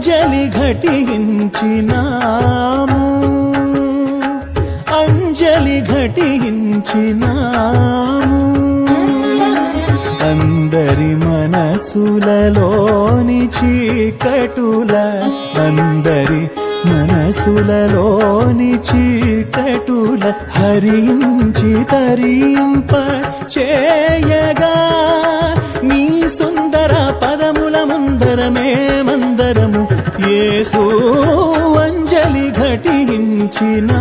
అంజలి ఘటించినాము. అంజలి ఘటించినాము. అందరి మనసులలోని చీకటుల అందరి మనసులలోని చీకటుల హరించి తరింప చేయగా నీ సుందర పదముల ముందరమే మందరము యేసు అంజలి ఘటించినా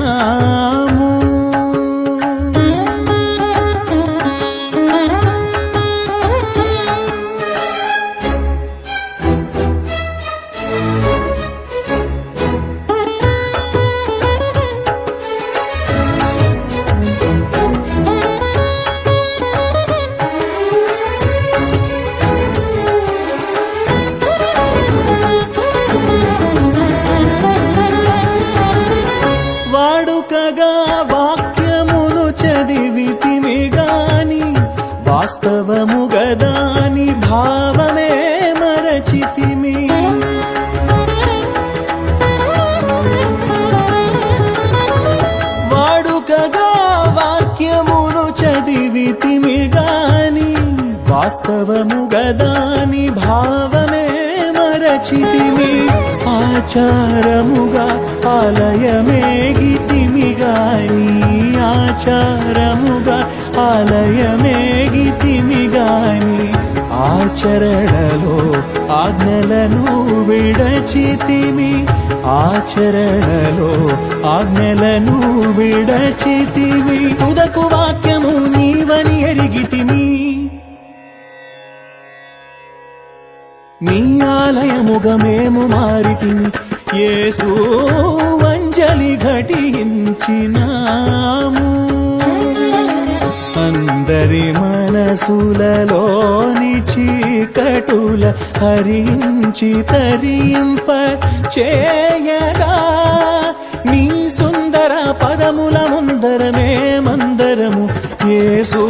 చదివితిమి గాని వాస్తవము గదాని భావమే మరచితిమి. వాడుకగా వాక్యమును చదివితిమి గాని వాస్తవము గదాని భావమే మరచితిమి. ఆచారముగా ఆలయమేగితిమి గాని ఆచారముగా ఆలయమేగితిమి గాని ఆచరణలో ఆజ్ఞలను విడచితిమి ఆచరణలో ఆజ్ఞలను విడచితిమి. ఉదకు వాక్యము నీవని ఎరిగితిమి. నీ ఆలయముగా మేము మారితిమి యేసు అంజలి ఘటించినా. హరి మనసులలోని చీకటుల హరించి తరింప చేయగా నీ సుందర పదముల ముందరమే మందరము. ఏసు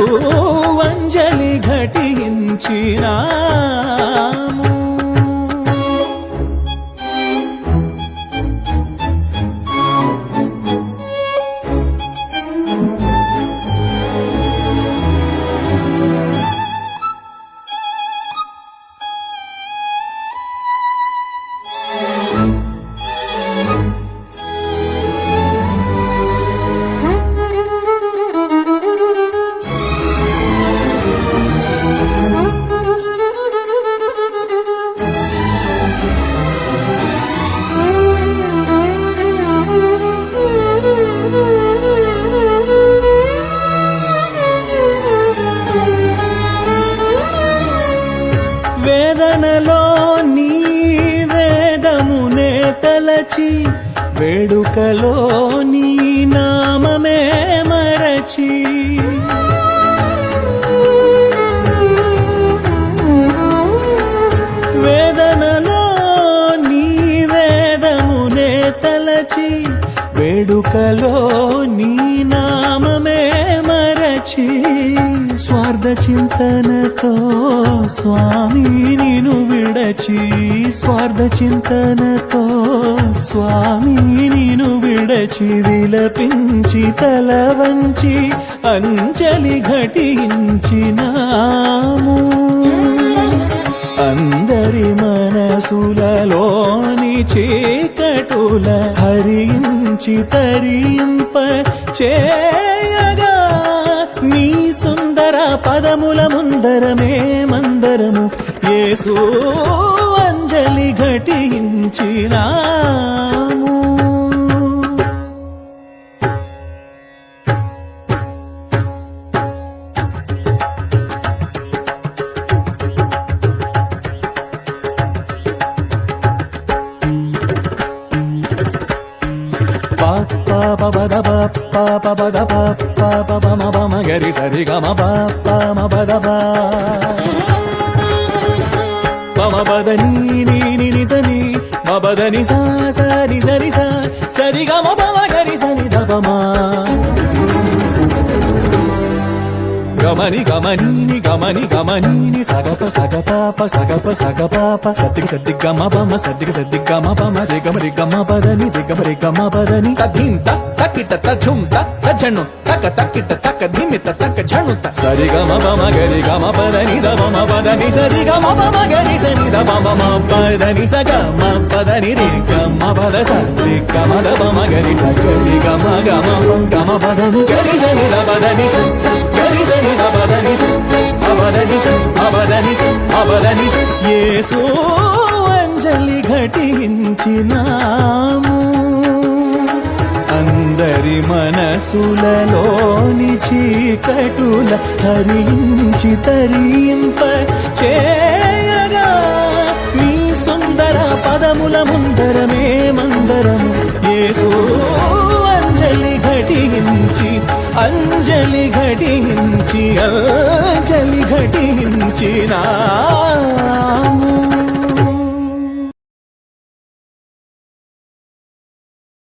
అంజలి ఘటించినా వేదనలో నీ వేదమునే తలచి వేడుకలో నీ నామమే మరచి. వేదనలో నీ వేదమునే తలచి వేడుకలో నీ నామమే మరచి. స్వార్థ చింతనతో స్వామి నిను విడచి స్వార్థ చింతనతో స్వామి నిను విడచి విలపించి తల వంచి అంజలి ఘటించినాము. అందరి మనసులలోని చీకటుల హరించి తరింప చేయగా సుందర పదముల ముందరమే మందరము. యేసు అంజలి ఘటించినా. పా పద ప పద ప పా ప గరి సరి గమ మ పద పమ పద నీ నీ ని ని ని సా సరి గమ పమ గరి స ని ద ప గమని గమనీని గమని గమనీని సగప సగపాప సగప సగపాప సద్దికి సద్ది గమ బమ సద్దికి సద్ది గమ బమ. రిగమ రిగమ బదని రిగమ రిగమ బదని. తగ్గింత తక్కిట తఝుంత తఝణు తక తక్కిట తక ధిమిత తక ఝణుత సరి గమ బమ గరి గమ పదని ద బమ పదని సరి గమ బమ గరి సరి ద బమ మ పదని స గమ పదని రి గమ పద సరి గమ ద బమ గరి స గరి గమ గమ గమ పదని గరి సని ద పదని స స గరి సని ద పదని స స అపదని యేసు అంజలి ఘటించినాము. అందరి మనసులలోని చీకటుల హరించి తరింప చేయగా నీ సుందర పదముల ముందరమే మందరము ఘటించి అంజలి ఘటించి అంజలి ఘటించినా